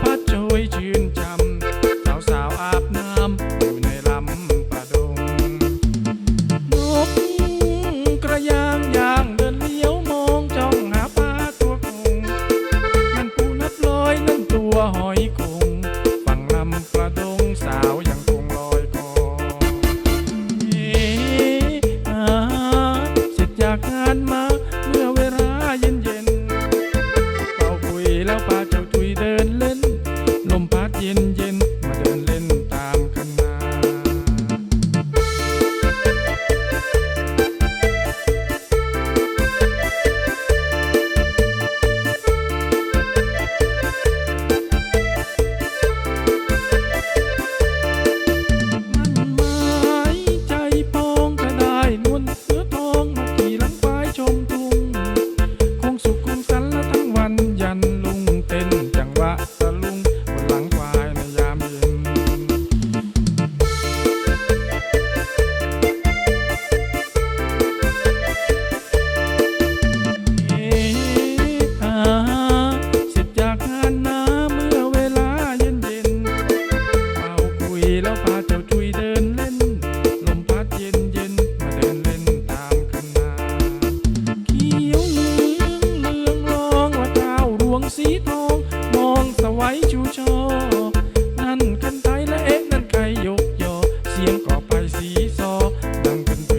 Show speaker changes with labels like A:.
A: พัดช่วยชื่นชำสาวสาวอาบน้ำอยู่ในลำประดง นกกระยางยางเดินเลี้ยวมองจ้องหาปลาตัวคงมันปูนับลอยนั่นตัวหอยคงฝั่งลำประดงสาวยังคงลอยคอเอ๊อเสร็จจากงานมา องสวัยชูชอ นั่นคันไทยและเอ๊ะนั่นใครยกยอ เสียงก่อไปสีซอดังกัน